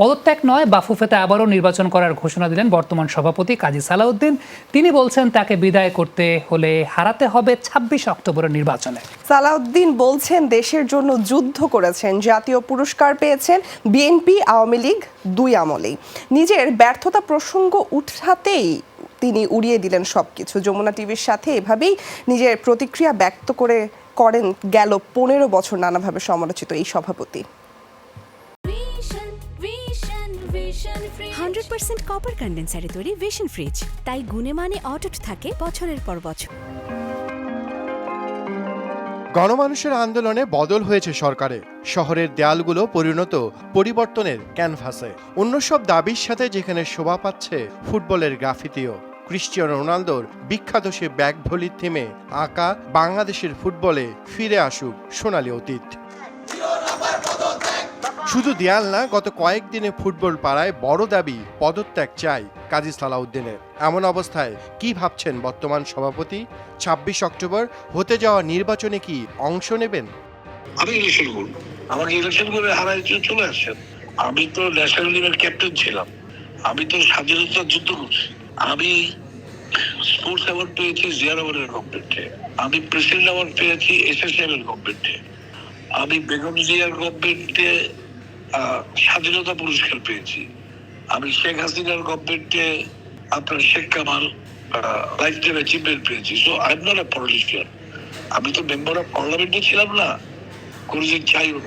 পদত্যাগ নয়, বাফুফেতে আবারও নির্বাচন করার ঘোষণা দিলেন বর্তমান সভাপতি কাজী সালাউদ্দিন। তিনি বলছেন, তাকে বিদায় করতে হলে হারাতে হবে ছাব্বিশ অক্টোবরের নির্বাচনে। সালাউদ্দিন বলছেন, দেশের জন্য যুদ্ধ করেছেন, জাতীয় পুরস্কার পেয়েছেন বিএনপি, আওয়ামী লীগ দুই আমলেই। নিজের ব্যর্থতা প্রসঙ্গ উঠাতেই তিনি উড়িয়ে দিলেন সবকিছু। যমুনা টিভির সাথে এভাবেই নিজের প্রতিক্রিয়া ব্যক্ত করে করেন গেল পনেরো বছর নানাভাবে সমালোচিত এই সভাপতি। হান্ড্রেড পার্সেন্ট কপার কন্ডেন্সারে তৈরি ভিশন ফ্রিজ তাই গুণে মানে অটুট থাকে বছরের পর বছর। গণমানুষের আন্দোলনে বদল হয়েছে সরকারে শহরের দেয়ালগুলো পরিণত পরিবর্তনের ক্যানভাসে। অন্য সব দাবির সাথে যেখানে শোভা পাচ্ছে ফুটবলের গ্রাফিতিও। ক্রিশ্চিয়ানো রোনালদোর বিখ্যাত সে ব্যাগ ভলির থিমে আঁকা বাংলাদেশের ফুটবলে ফিরে আসুক সোনালি অতীত। শুধু দেয়াল না, গত কয়েকদিনে ফুটবল পাড়ায় বড় দাবি পদত্যাগ চাই কাজী সালাউদ্দিনের। এমন অবস্থায় কি ভাবছেন বর্তমান সভাপতি? ছাব্বিশ অক্টোবর হতে যাওয়া নির্বাচনে কি অংশ নেবেন? আমি ইলেকশন করব। আমাকে ইলেকশন করে হারাই চলে আসছেন। আমি তো ন্যাশনাল টিমের ক্যাপ্টেন ছিলাম। আমি তো স্বাধীনতার যুদ্ধ করছি। আমি স্পোর্টস অ্যাওয়ার্ড পেয়েছি জিয়ার অ্যাওয়ার্ডের গভর্নমেন্টে আমি প্রেসিডেন্ট অ্যাওয়ার্ড পেয়েছি এসএসএম এর গভর্নমেন্টে আমি বেগম জিয়ার গভর্নমেন্টে স্বাধীনতা পুরস্কার পেয়েছি। আমি শেখ হাসিনার গভর্নমেন্টে আপনার Sheikh Kamal life time achievement পেয়েছি। So I am not a politician আমি তো মেম্বার অফ পার্লামেন্টে ছিলাম না। কোনোদিন চাইও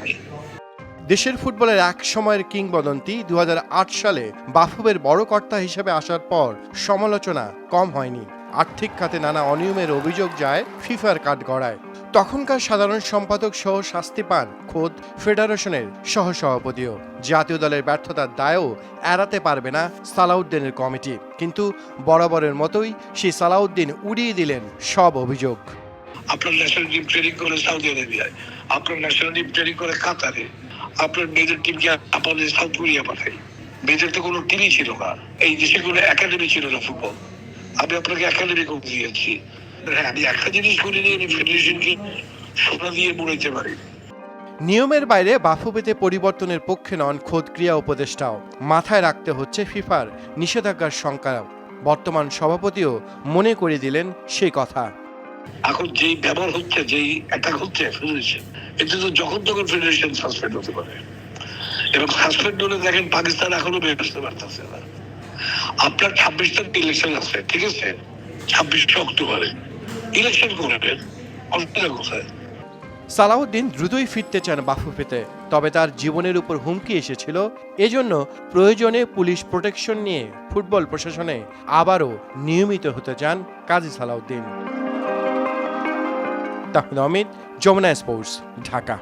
দেশের ফুটবলের এক সময়ের কিংবদন্তি দু হাজার আট সালে বাফুবের বড় কর্তা হিসেবে আসার পর সমালোচনা কম হয়নি। আর্থিক খাতে নানা অনিয়মের অভিযোগ যায় ফিফার কাঠগড়ায়। তখনকার সাধারণ সম্পাদক সহ শাস্তি পান খোদ ফেডারেশনের সহসভাপতিও। জাতীয় দলের ব্যর্থতার দায়ও এড়াতে পারবে না সালাউদ্দিনের কমিটি। কিন্তু বরাবরের মতোই সেই সালাউদ্দিন উড়িয়ে দিলেন সব অভিযোগ। আপনার ন্যাশনাল টিম ট্রেনিং করে সৌদি আরবিয়ায়। আপনার ন্যাশনাল টিম ট্রেনিং করে কাতারে। আপনার মেয়েদের টিমকে আপনাদের সাউথ কোরিয়া পাঠাই। মেয়েদের তো কোনো টিমই ছিল না। এই দেশে কোনো একাডেমি ছিল না ফুটবল। আমি আপনাকে একাডেমি করে দিয়েছি। হ্যাঁ আমি একটা জিনিস করিনি আমি ফেডারেশনকে সোনা দিয়ে মরাইতে পারি নিয়মের বাইরে বাফুবেতে পরিবর্তনের পক্ষে নন খোদ ক্রিয়া উপদেষ্টাও। মাথায় রাখতে হচ্ছে ফিফার নিষেধাজ্ঞার সংখ্যা বর্তমান সভাপতিও মনে করে দিলেন সেই কথা। এখন যেই ব্যবহার হচ্ছে যেই অ্যাটাক হচ্ছে ফেডারেশন এতে তো যখন তখন ফেডারেশন সাসপেন্ড হতে পারে। এবং সাসপেন্ড হলে দেখেন পাকিস্তান এখনও বের করতে পারতেছে না। আপনার ছাব্বিশ তারিখ ইলেকশন আছে ঠিক আছে? ছাব্বিশে অক্টোবরে। ইলেকশন করবেন সালাউদ্দিন দ্রুতই ফিরতে চান বাফুফেতে, তবে তার জীবনের উপর হুমকি এসেছিল। এজন্য প্রয়োজনে পুলিশ প্রোটেকশন নিয়ে ফুটবল প্রশাসনে আবারও নিয়মিত হতে চান কাজী সালাউদ্দিন অমিত, যমুনা স্পোর্টস, ঢাকা।